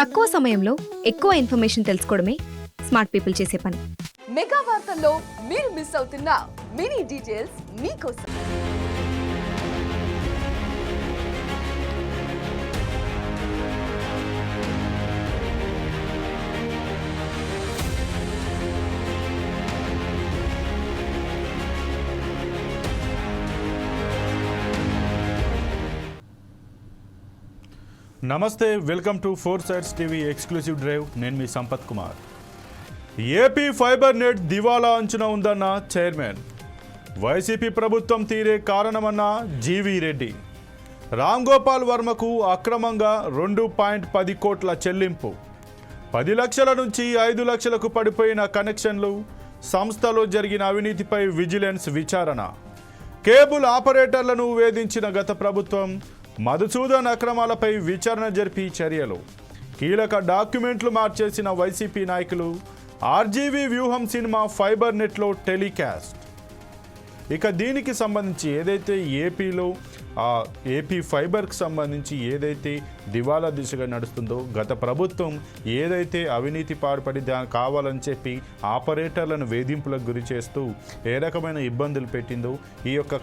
తక్కువ సమయంలో ఎక్కువ ఇన్ఫర్మేషన్ తెలుసుకోవడమే స్మార్ట్ పీపుల్ చేసే పని. మెగా వార్తల్లో మీరు మిస్ అవుతున్న మినీ డీటెయిల్స్ మీకోసం. నమస్తే welcome to four sides TV exclusive drive. నేను మీ Sampath Kumar. AP fibre net దివాలా అంచున ఉందన్న చైర్మన్. వైసీపీ ప్రభుత్వం తీరే కారణమన్న జీవీ రెడ్డి. రామ్ గోపాల్ వర్మకు అక్రమంగా రెండు పాయింట్ పది కోట్ల చెల్లింపు. పది లక్షల నుంచి ఐదు లక్షలకు పడిపోయిన కనెక్షన్లు సంస్థలో జరిగిన అవినీతిపై విజిలెన్స్ విచారణ. కేబుల్ ఆపరేటర్లను వేధించిన గత ప్రభుత్వం మధుసూదన్ అక్రమాలపై విచారణ జరిపి చర్యలు. కీలక డాక్యుమెంట్లు మార్చేసిన వైసీపీ నాయకులు ఆర్జీవీ వ్యూహం సినిమా ఫైబర్ నెట్లో టెలికాస్ట్. ఇక దీనికి సంబంధించి ఏదైతే ఏపీలో ఆ ఏపీ ఫైబర్కి సంబంధించి ఏదైతే దివాలా దిశగా నడుస్తుందో గత ప్రభుత్వం ఏదైతే అవినీతి పాడుపడి దా కావాలని చెప్పి ఆపరేటర్లను వేధింపులకు గురి చేస్తూ ఏ రకమైన ఇబ్బందులు పెట్టిందో ఈ యొక్క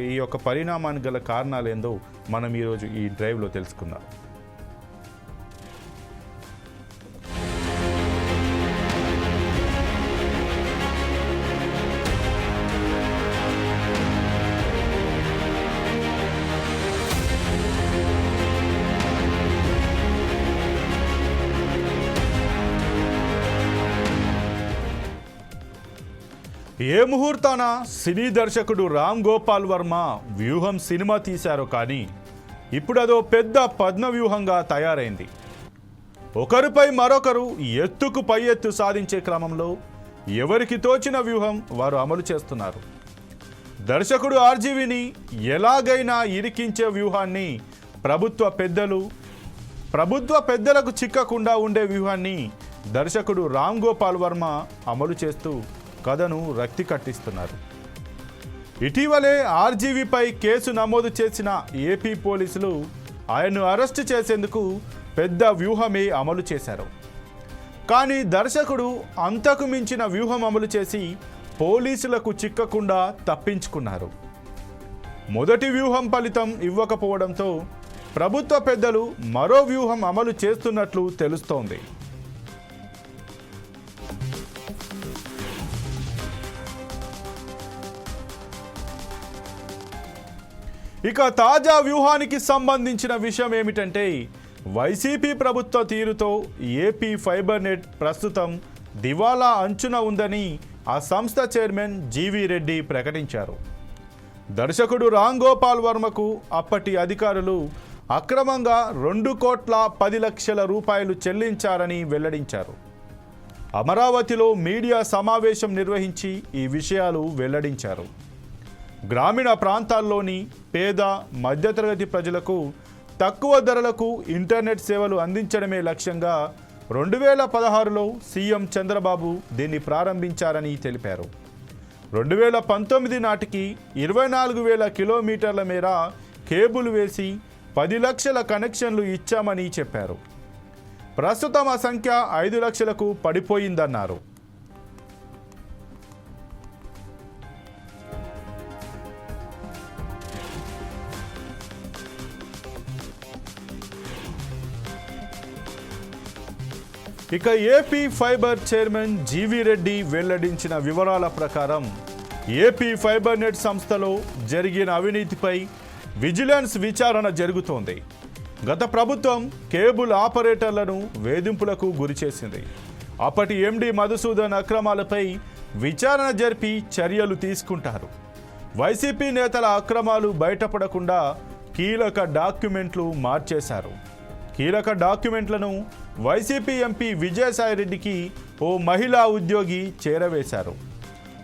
ఈ యొక్క పరిణామానికి గల కారణాలు ఏందో మనం ఈరోజు ఈ డ్రైవ్లో తెలుసుకుందాం. ఏ ముహూర్తాన సినీ దర్శకుడు రామ్ గోపాల్ వర్మ వ్యూహం సినిమా తీశారో కానీ ఇప్పుడు అదో పెద్ద పద్మ వ్యూహంగా తయారైంది. ఒకరిపై మరొకరు ఎత్తుకు పై ఎత్తు సాధించే క్రమంలో ఎవరికి తోచిన వ్యూహం వారు అమలు చేస్తున్నారు. దర్శకుడు ఆర్జీవిని ఎలాగైనా ఇరికించే వ్యూహాన్ని ప్రభుత్వ పెద్దలు ప్రభుత్వ పెద్దలకు చిక్కకుండా ఉండే వ్యూహాన్ని దర్శకుడు రామ్ గోపాల్ వర్మ అమలు చేస్తూ కథను రక్తి కట్టిస్తున్నారు. ఇటీవలే ఆర్జీవీపై కేసు నమోదు చేసిన ఏపీ పోలీసులు ఆయన్ను అరెస్టు చేసేందుకు పెద్ద వ్యూహమే అమలు చేశారు. కానీ దర్శకుడు అంతకు మించిన వ్యూహం అమలు చేసి పోలీసులకు చిక్కకుండా తప్పించుకున్నారు. మొదటి వ్యూహం ఫలితం ఇవ్వకపోవడంతో ప్రభుత్వ పెద్దలు మరో వ్యూహం అమలు చేస్తున్నట్లు తెలుస్తోంది. ఇక తాజా వ్యూహానికి సంబంధించిన విషయం ఏమిటంటే వైసీపీ ప్రభుత్వ తీరుతో ఏపీ ఫైబర్ నెట్ ప్రస్తుతం దివాలా అంచున ఉందని ఆ సంస్థ చైర్మన్ జీవీ రెడ్డి ప్రకటించారు. దర్శకుడు రామ్ గోపాల్ వర్మకు అప్పటి అధికారులు అక్రమంగా రెండు కోట్ల పది లక్షల రూపాయలు చెల్లించారని వెల్లడించారు. అమరావతిలో మీడియా సమావేశం నిర్వహించి ఈ విషయాలు వెల్లడించారు. గ్రామీణ ప్రాంతాల్లోని పేద మధ్యతరగతి ప్రజలకు తక్కువ ధరలకు ఇంటర్నెట్ సేవలు అందించడమే లక్ష్యంగా రెండు వేల పదహారులో సీఎం చంద్రబాబు దీన్ని ప్రారంభించారని తెలిపారు. రెండు వేల పంతొమ్మిది నాటికి ఇరవై నాలుగు వేల కిలోమీటర్ల మేర కేబుల్ వేసి పది లక్షల కనెక్షన్లు ఇచ్చామని చెప్పారు. ప్రస్తుతం ఆ సంఖ్య ఐదు లక్షలకు పడిపోయిందన్నారు. ఇక AP fibre chairman GV Reddy వెల్లడించిన వివరాల ప్రకారం ఏపీ ఫైబర్ నెట్ సంస్థలో జరిగిన అవినీతిపై విజిలెన్స్ విచారణ జరుగుతోంది. గత ప్రభుత్వం కేబుల్ ఆపరేటర్లను వేధింపులకు గురిచేసింది అప్పటి ఎండి మధుసూదన్ అక్రమాలపై విచారణ జరిపి చర్యలు తీసుకుంటారు. వైసీపీ నేతల అక్రమాలు బయటపడకుండా కీలక డాక్యుమెంట్లు మార్చేశారు. కీలక డాక్యుమెంట్లను వైసీపీ ఎంపీ విజయసాయిరెడ్డికి ఓ మహిళా ఉద్యోగి చేరవేశారు.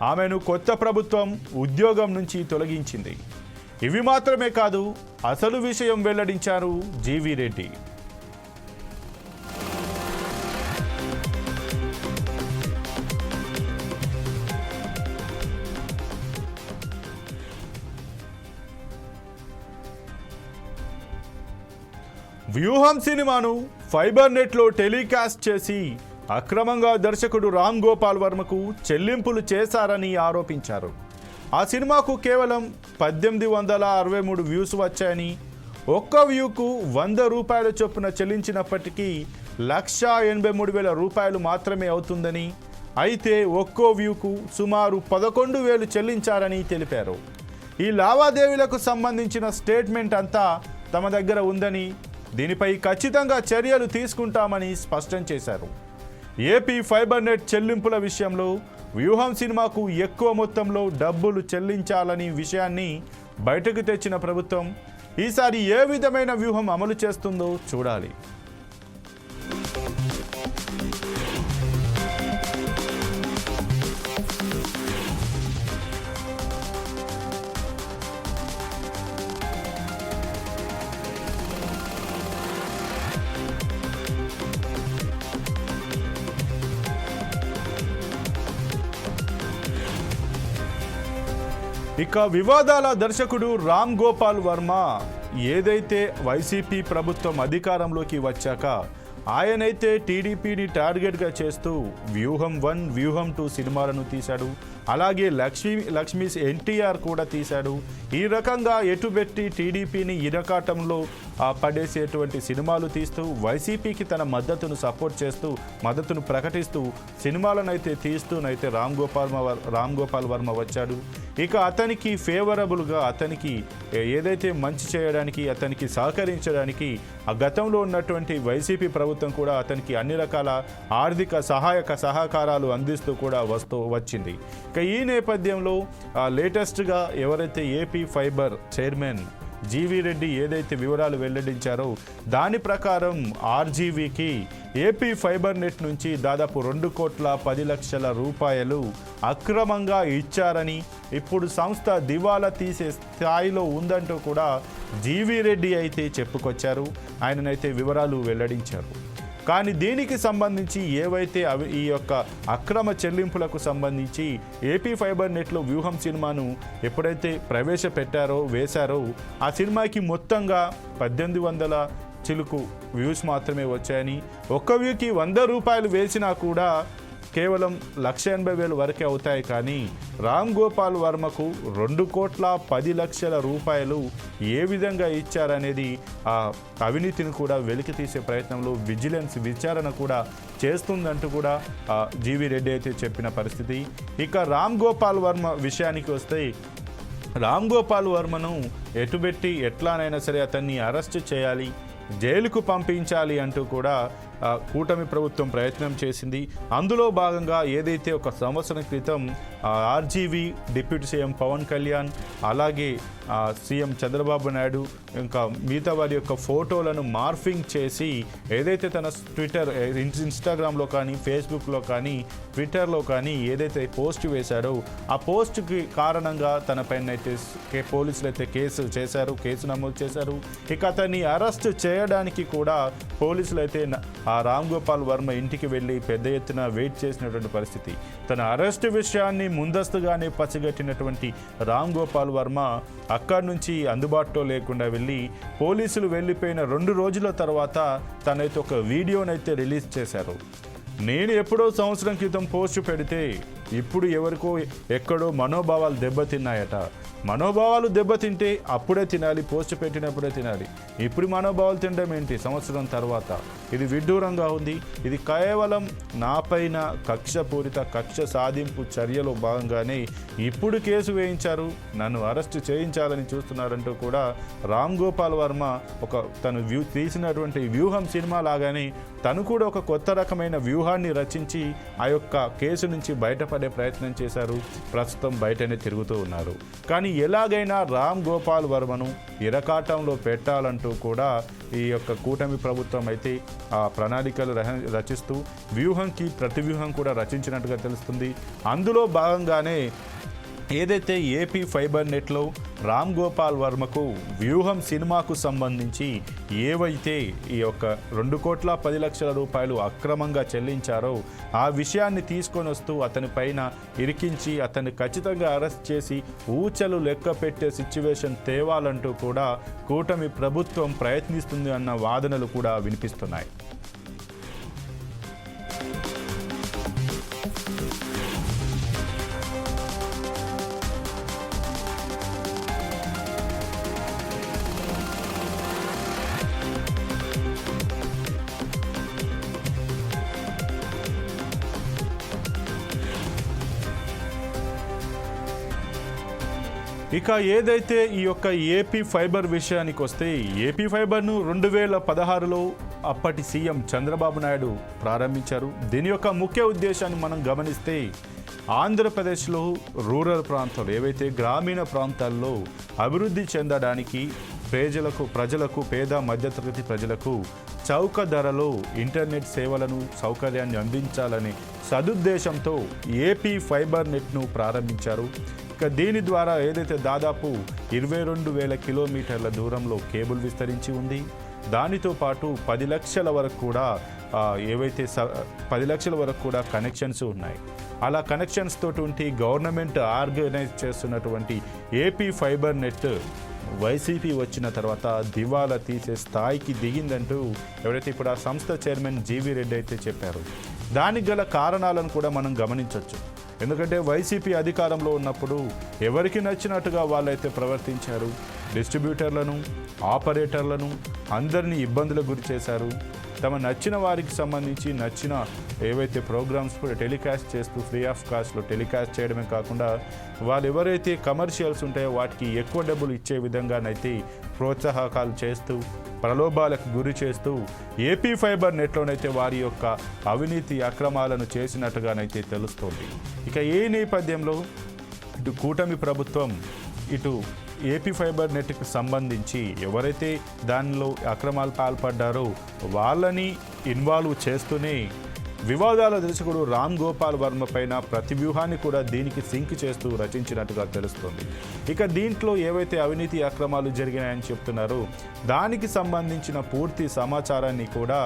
ఆమెను కొత్త ప్రభుత్వం ఉద్యోగం నుంచి తొలగించింది. ఇవి మాత్రమే కాదు అసలు విషయం వెల్లడించారు జీవీ రెడ్డి. వ్యూహం సినిమాను ఫైబర్ నెట్లో టెలికాస్ట్ చేసి అక్రమంగా దర్శకుడు రామ్ గోపాల్ వర్మకు చెల్లింపులు చేశారని ఆరోపించారు. ఆ సినిమాకు కేవలం పద్దెనిమిది వందల అరవై మూడు వ్యూస్ వచ్చాయని ఒక్క వ్యూకు వంద రూపాయల చొప్పున చెల్లించినప్పటికీ లక్షా ఎనభై మూడు వేల రూపాయలు మాత్రమే అవుతుందని అయితే ఒక్కో వ్యూకు సుమారు పదకొండు వేలు చెల్లించారని తెలిపారు. ఈ లావాదేవీలకు సంబంధించిన స్టేట్మెంట్ అంతా తమ దగ్గర ఉందని దీనిపై ఖచ్చితంగా చర్యలు తీసుకుంటామని స్పష్టం చేశారు. ఏపీ ఫైబర్ నెట్ చెల్లింపుల విషయంలో వ్యూహం సినిమాకు ఎక్కువ మొత్తంలో డబ్బులు చెల్లించాలని విషయాన్ని బయటకు తెచ్చిన ప్రభుత్వం ఈసారి ఏ విధమైన వ్యూహం అమలు చేస్తుందో చూడాలి. ఇక వివాదాల దర్శకుడు రామ్ గోపాల్ వర్మ ఏదైతే వైసీపీ ప్రభుత్వం అధికారంలోకి వచ్చాక ఆయనైతే టీడీపీని టార్గెట్గా చేస్తూ వ్యూహం వన్ వ్యూహం టూ సినిమాలను తీశాడు. అలాగే లక్ష్మీ లక్ష్మీస్ ఎన్టీఆర్ కూడా తీశాడు. ఈ రకంగా ఎటుబెట్టి టీడీపీని ఇరకాటంలో పడేసేటువంటి సినిమాలు తీస్తూ వైసీపీకి తన మద్దతును సపోర్ట్ చేస్తూ మద్దతును ప్రకటిస్తూ సినిమాలనైతే తీస్తూనైతే రామ్ గోపాల్ రామ్ గోపాల్ వర్మ వచ్చాడు. ఇక అతనికి ఫేవరబుల్గా అతనికి ఏదైతే మంచి చేయడానికి అతనికి సహకరించడానికి ఆ గతంలో ఉన్నటువంటి వైసీపీ ప్రభుత్వం కూడా అతనికి అన్ని రకాల ఆర్థిక సహాయక సహకారాలు అందిస్తూ కూడా వస్తూ వచ్చింది. ఇక ఈ నేపథ్యంలో లేటెస్ట్గా ఎవరైతే AP fibre chairman GV Reddy ఏదైతే వివరాలు వెల్లడించారో దాని ప్రకారం ఆర్జీవీకి ఏపీ ఫైబర్ నెట్ నుంచి దాదాపు రెండు కోట్ల పది లక్షల రూపాయలు అక్రమంగా ఇచ్చారని ఇప్పుడు సంస్థ దివాలా తీసే స్థాయిలో ఉందంటూ కూడా జీవీ రెడ్డి అయితే చెప్పుకొచ్చారు. ఆయననైతే వివరాలు వెల్లడించారు. కానీ దీనికి సంబంధించి ఏవైతే అవి ఈ యొక్క అక్రమ చెల్లింపులకు సంబంధించి ఏపీ ఫైబర్ నెట్లో వ్యూహం సినిమాను ఎప్పుడైతే ప్రవేశపెట్టారో వేశారో ఆ సినిమాకి మొత్తంగా పద్దెనిమిది వందల చిలుకు వ్యూస్ మాత్రమే వచ్చాయని ఒక్క వ్యూకి వంద రూపాయలు వేసినా కూడా కేవలం లక్ష ఎనభై వేలు వరకే అవుతాయి కానీ రామ్ గోపాల్ వర్మకు రెండు కోట్ల పది లక్షల రూపాయలు ఏ విధంగా ఇచ్చారనేది ఆ అవినీతిని కూడా వెలికి తీసే ప్రయత్నంలో విజిలెన్స్ విచారణ కూడా చేస్తుందంటూ కూడా ఆ, జీవి రెడ్డి అయితే చెప్పిన పరిస్థితి. ఇక రామ్ గోపాల్ వర్మ విషయానికి వస్తే రామ్ గోపాల్ వర్మను ఎటుబెట్టి ఎట్లానైనా సరే అతన్ని అరెస్ట్ చేయాలి జైలుకు పంపించాలి అంటూ కూడా కూటమి ప్రభుత్వం ప్రయత్నం చేసింది. అందులో భాగంగా ఏదైతే ఒక సంవత్సరం క్రితం RGV deputy CM Pawan Kalyan అలాగే సీఎం చంద్రబాబు నాయుడు ఇంకా మిగతా వారి యొక్క ఫోటోలను మార్ఫింగ్ చేసి ఏదైతే తన ట్విట్టర్ ఇన్స్టాగ్రామ్లో కానీ ఫేస్బుక్లో కానీ ట్విట్టర్లో కానీ ఏదైతే పోస్ట్ వేశాడో ఆ పోస్ట్కి కారణంగా తన పైన అయితే పోలీసులు అయితే కేసు చేశారు కేసు నమోదు చేశారు. ఇక అతన్ని అరెస్ట్ చేయడానికి కూడా పోలీసులు అయితే ఆ రామ్ గోపాల్ వర్మ ఇంటికి వెళ్ళి పెద్ద ఎత్తున వెయిట్ చేసినటువంటి పరిస్థితి. తన అరెస్ట్ విషయాన్ని ముందస్తుగానే పసిగట్టినటువంటి రామ్ గోపాల్ వర్మ అక్కడి నుంచి అందుబాటులో లేకుండా వెళ్ళి పోలీసులు వెళ్ళిపోయిన రెండు రోజుల తర్వాత తనైతే ఒక వీడియోనైతే రిలీజ్ చేశారు. నేను ఎప్పుడో సంవత్సరం క్రితం పోస్ట్ పెడితే ఇప్పుడు ఎవరికో ఎక్కడో మనోభావాలు దెబ్బతిన్నాయట. మనోభావాలు దెబ్బతింటే అప్పుడే తినాలి పోస్ట్ పెట్టినప్పుడే తినాలి. ఇప్పుడు మనోభావాలు తినడం ఏంటి? సంవత్సరం తర్వాత. ఇది విడ్డూరంగా ఉంది. ఇది కేవలం నాపైన కక్షపూరిత కక్ష సాధింపు చర్యలో భాగంగానే ఇప్పుడు కేసు వేయించారు. నన్ను అరెస్ట్ చేయించాలని చూస్తున్నారంటూ కూడా రామ్ గోపాల్ వర్మ ఒక తను వ్యూ తీసినటువంటి వ్యూహం సినిమా లాగానే తను కూడా ఒక కొత్త రకమైన వ్యూహాన్ని రచించి ఆ యొక్క కేసు నుంచి బయటపడి ప్రయత్నం చేశారు. ప్రస్తుతం బయటనే తిరుగుతూ ఉన్నారు. కానీ ఎలాగైనా రామ్ గోపాల్ వర్మను ఇరకాటంలో పెట్టాలంటూ కూడా ఈ యొక్క కూటమి ప్రభుత్వం అయితే ఆ ప్రణాళికలు రహ- రచిస్తూ వ్యూహంకి ప్రతి వ్యూహం కూడా రచించినట్టుగా తెలుస్తుంది. అందులో భాగంగానే ఏదైతే ఏపీ ఫైబర్ నెట్లో రామ్ గోపాల్ వర్మకు వ్యూహం సినిమాకు సంబంధించి ఏవైతే ఈ యొక్క రెండు కోట్ల పది లక్షల రూపాయలు అక్రమంగా చెల్లించారో ఆ విషయాన్ని తీసుకొని వస్తూ అతని పైన ఇరికించి అతన్ని ఖచ్చితంగా అరెస్ట్ చేసి ఊచలు లెక్క పెట్టే సిచ్యువేషన్ తేవాలంటూ కూడా కూటమి ప్రభుత్వం ప్రయత్నిస్తుంది అన్న వాదనలు కూడా వినిపిస్తున్నాయి. ఇక ఏదైతే ఈ యొక్క ఏపీ ఫైబర్ విషయానికి వస్తే ఏపీ ఫైబర్ను రెండు వేల పదహారులో అప్పటి సీఎం చంద్రబాబు నాయుడు ప్రారంభించారు. దీని యొక్క ముఖ్య ఉద్దేశాన్ని మనం గమనిస్తే ఆంధ్రప్రదేశ్లో రూరల్ ప్రాంతాలు ఏవైతే గ్రామీణ ప్రాంతాల్లో అభివృద్ధి చెందడానికి ప్రజలకు ప్రజలకు పేద మధ్యతరగతి ప్రజలకు చౌక ధరలో ఇంటర్నెట్ సేవలను సౌకర్యాన్ని అందించాలనే సదుద్దేశంతో ఏపీ ఫైబర్ నెట్ను ప్రారంభించారు. దీని ద్వారా ఏదైతే దాదాపు ఇరవై రెండు వేల కిలోమీటర్ల దూరంలో కేబుల్ విస్తరించి ఉంది దానితో పాటు పది లక్షల వరకు కూడా ఏవైతే స- పది లక్షల వరకు కూడా కనెక్షన్స్ ఉన్నాయి. అలా కనెక్షన్స్ తోటి గవర్నమెంట్ ఆర్గనైజ్ చేస్తున్నటువంటి ఏపీ ఫైబర్ నెట్ వైసీపీ వచ్చిన తర్వాత దివాలా తీసే స్థాయికి దిగిందంటూ ఎవరైతే ఇప్పుడు ఆ సంస్థ చైర్మన్ జీవీ రెడ్డి అయితే చెప్పారు. దానికి గల కారణాలను కూడా మనం గమనించవచ్చు ఎందుకంటే వైసీపీ అధికారంలో ఉన్నప్పుడు ఎవరికి నచ్చినట్టుగా వాళ్ళైతే ప్రవర్తించారు డిస్ట్రిబ్యూటర్లను ఆపరేటర్లను అందరినీ ఇబ్బందులకు గురి చేశారు. తమ నచ్చిన వారికి సంబంధించి నచ్చిన ఏవైతే ప్రోగ్రామ్స్ కూడా టెలికాస్ట్ చేస్తూ ఫ్రీ ఆఫ్ కాస్ట్లో టెలికాస్ట్ చేయడమే కాకుండా వాళ్ళు ఎవరైతే కమర్షియల్స్ ఉంటాయో వాటికి ఎక్కువ డబ్బులు ఇచ్చే విధంగానైతే ప్రోత్సాహకాలు చేస్తూ ప్రలోభాలకు గురి చేస్తూ ఏపీ ఫైబర్ నెట్లోనైతే వారి యొక్క అవినీతి అక్రమాలను చేసినట్టుగానైతే తెలుస్తోంది. ఇక ఈ నేపథ్యంలో ఇటు కూటమి ప్రభుత్వం ఇటు ఏపీ ఫైబర్ నెట్కి సంబంధించి ఎవరైతే దానిలో అక్రమాలు పాల్పడ్డారో వాళ్ళని ఇన్వాల్వ్ చేస్తూనే వివాదాల దర్శకుడు రామ్ గోపాల్ వర్మ పైన ప్రతి వ్యూహాన్ని కూడా దీనికి సింక్ చేస్తూ రచించినట్టుగా తెలుస్తుంది. ఇక దీంట్లో ఏవైతే అవినీతి అక్రమాలు జరిగినాయని చెప్తున్నారో దానికి సంబంధించిన పూర్తి సమాచారాన్ని కూడా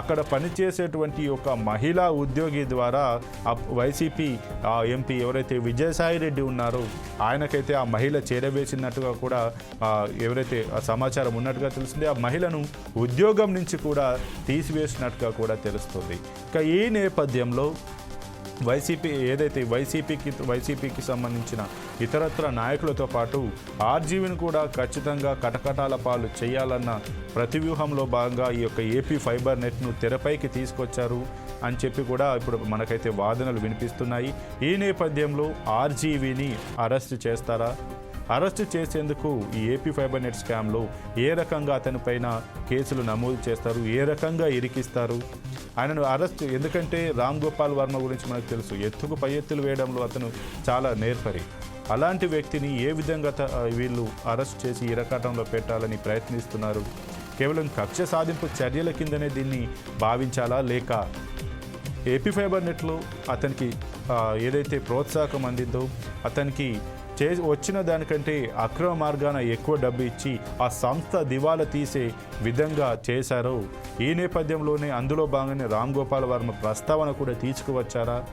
అక్కడ పనిచేసేటువంటి ఒక మహిళా ఉద్యోగి ద్వారా వైసీపీ ఎంపీ ఎవరైతే విజయసాయి రెడ్డి ఉన్నారో ఆయనకైతే ఆ మహిళ చేరవేసినట్టుగా కూడా ఎవరైతే ఆ సమాచారం ఉన్నట్టుగా తెలుస్తుంది. ఆ మహిళను ఉద్యోగం నుంచి కూడా తీసివేసినట్టుగా కూడా తెలుస్తుంది. ఇక ఈ ఈ నేపథ్యంలో వైసీపీ ఏదైతే వైసీపీకి వైసీపీకి సంబంధించిన ఇతరత్ర నాయకులతో పాటు ఆర్జీవీని కూడా ఖచ్చితంగా కటకటాల పాలు చేయాలన్న ప్రతివ్యూహంలో భాగంగా ఈ యొక్క ఏపీ ఫైబర్ నెట్ను తెరపైకి తీసుకొచ్చారు అని చెప్పి కూడా ఇప్పుడు మనకైతే వాదనలు వినిపిస్తున్నాయి. ఈ నేపథ్యంలో ఆర్జీవీని అరెస్ట్ చేస్తారా? అరెస్టు చేసేందుకు ఈ ఏపీ ఫైబర్ నెట్ స్కామ్లో ఏ రకంగా అతనిపైన కేసులు నమోదు చేస్తారు? ఏ రకంగా ఇరికిస్తారు? ఆయనను అరెస్ట్ ఎందుకంటే రామ్ గోపాల్ వర్మ గురించి మనకు తెలుసు. ఎత్తుకు పై ఎత్తులు వేయడంలో అతను చాలా నేర్పరి. అలాంటి వ్యక్తిని ఏ విధంగా వీళ్ళు అరెస్ట్ చేసి ఇరకాటంలో పెట్టాలని ప్రయత్నిస్తున్నారు? కేవలం కక్ష సాధింపు చర్యల కిందనే దీన్ని భావించాలా? లేక ఏపీ ఫైబర్ నెట్లో అతనికి ఏదైతే ప్రోత్సాహం అందిందో అతనికి చే వచ్చిన దానికంటే అక్రమ మార్గాన ఎక్కువ డబ్బు ఇచ్చి ఆ సంస్థ దివాలా తీసే విధంగా చేశారో. ఈ నేపథ్యంలోనే అందులో భాగంగానే రామ్ గోపాల్ వర్మ ప్రస్తావన కూడా తీసుకువచ్చారా?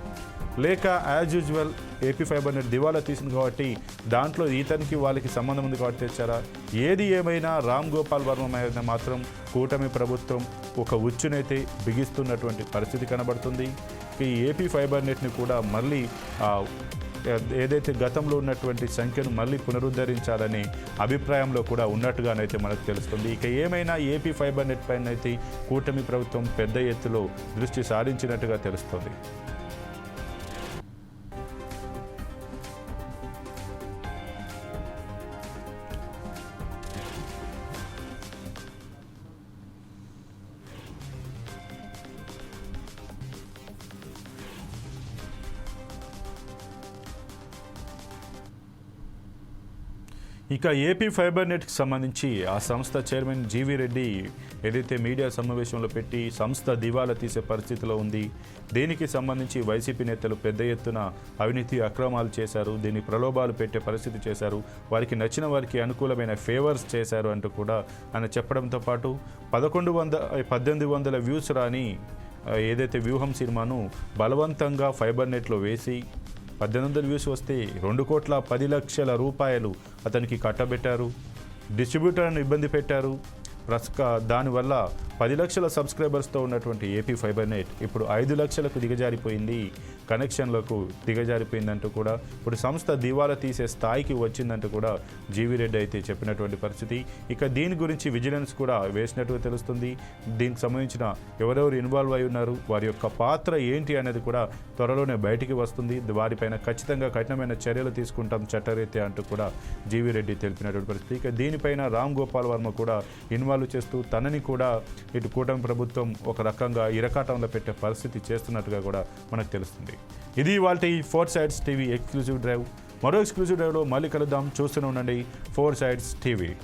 లేక as usual AP fibre net దివాలా తీసింది కాబట్టి దాంట్లో ఈతనికి వాళ్ళకి సంబంధం ఉంది కాబట్టి తెచ్చారా? ఏది ఏమైనా రామ్ గోపాల్ వర్మ మీద మాత్రం కూటమి ప్రభుత్వం ఒక ఉచ్చునైతే బిగిస్తున్నటువంటి పరిస్థితి కనబడుతుంది. ఈ ఏపీ ఫైబర్ నెట్ని కూడా మళ్ళీ ఏదైతే గతంలో ఉన్నటువంటి సంఖ్యను మళ్ళీ పునరుద్ధరించాలనే అభిప్రాయంలో కూడా ఉన్నట్టుగానైతే మనకు తెలుస్తుంది. ఇక ఏమైనా ఏపీ ఫైబర్ నెట్ పైన అయితే కూటమి ప్రభుత్వం పెద్ద ఎత్తులో దృష్టి సారించినట్టుగా తెలుస్తుంది. ఇక ఏపీ ఫైబర్ నెట్కి సంబంధించి ఆ సంస్థ చైర్మన్ జీవి రెడ్డి ఏదైతే మీడియా సమావేశంలో పెట్టి సంస్థ దివాలా తీసే పరిస్థితిలో ఉంది దీనికి సంబంధించి వైసీపీ నేతలు పెద్ద ఎత్తున అవినీతి అక్రమాలు చేశారు దీన్ని ప్రలోభాలు పెట్టే పరిస్థితి చేశారు వారికి నచ్చిన వారికి అనుకూలమైన ఫేవర్స్ చేశారు అంటూ కూడా ఆయన చెప్పడంతో పాటు పదకొండు వంద పద్దెనిమిది వందల వ్యూస్ రాని ఏదైతే వ్యూహం సినిమాను బలవంతంగా ఫైబర్ నెట్లో వేసి పద్దెనిమిది వందల వ్యూస్ వస్తే రెండు కోట్ల పది లక్షల రూపాయలు అతనికి కట్టబెట్టారు. డిస్ట్రిబ్యూటర్ను ఇబ్బంది పెట్టారు. ప్రస్క దానివల్ల పది లక్షల సబ్స్క్రైబర్స్తో ఉన్నటువంటి ఏపీ ఫైబర్ నెట్ ఇప్పుడు ఐదు లక్షలకు దిగజారిపోయింది. కనెక్షన్లకు దిగజారిపోయిందంటూ కూడా ఇప్పుడు సంస్థ దివాలా తీసే స్థాయికి వచ్చిందంటూ కూడా జీవీ రెడ్డి అయితే చెప్పినటువంటి పరిస్థితి. ఇక దీని గురించి విజిలెన్స్ కూడా వేసినట్టుగా తెలుస్తుంది. దీనికి సంబంధించిన ఎవరెవరు ఇన్వాల్వ్ అయి ఉన్నారు వారి యొక్క పాత్ర ఏంటి అనేది కూడా త్వరలోనే బయటికి వస్తుంది. వారిపైన ఖచ్చితంగా కఠినమైన చర్యలు తీసుకుంటాం చట్టరీత్యా అంటూ కూడా జీవీ రెడ్డి తెలిపినటువంటి పరిస్థితి. ఇక దీనిపైన రామ్ గోపాల్ వర్మ కూడా ఇన్వాల్వ్ చేస్తూ తనని కూడా ఇటు కూటమి ప్రభుత్వం ఒక రకంగా ఇరకాటంలో పెట్టే పరిస్థితి చేస్తున్నట్టుగా కూడా మనకు తెలుస్తుంది. ఇది వాళ్ళ four sides TV exclusive drive. మరో ఎక్స్క్లూజివ్ డ్రైవ్లో మళ్ళీ కలుద్దాం. చూస్తూనే ఉండండి ఫోర్ సైడ్స్ టీవీ.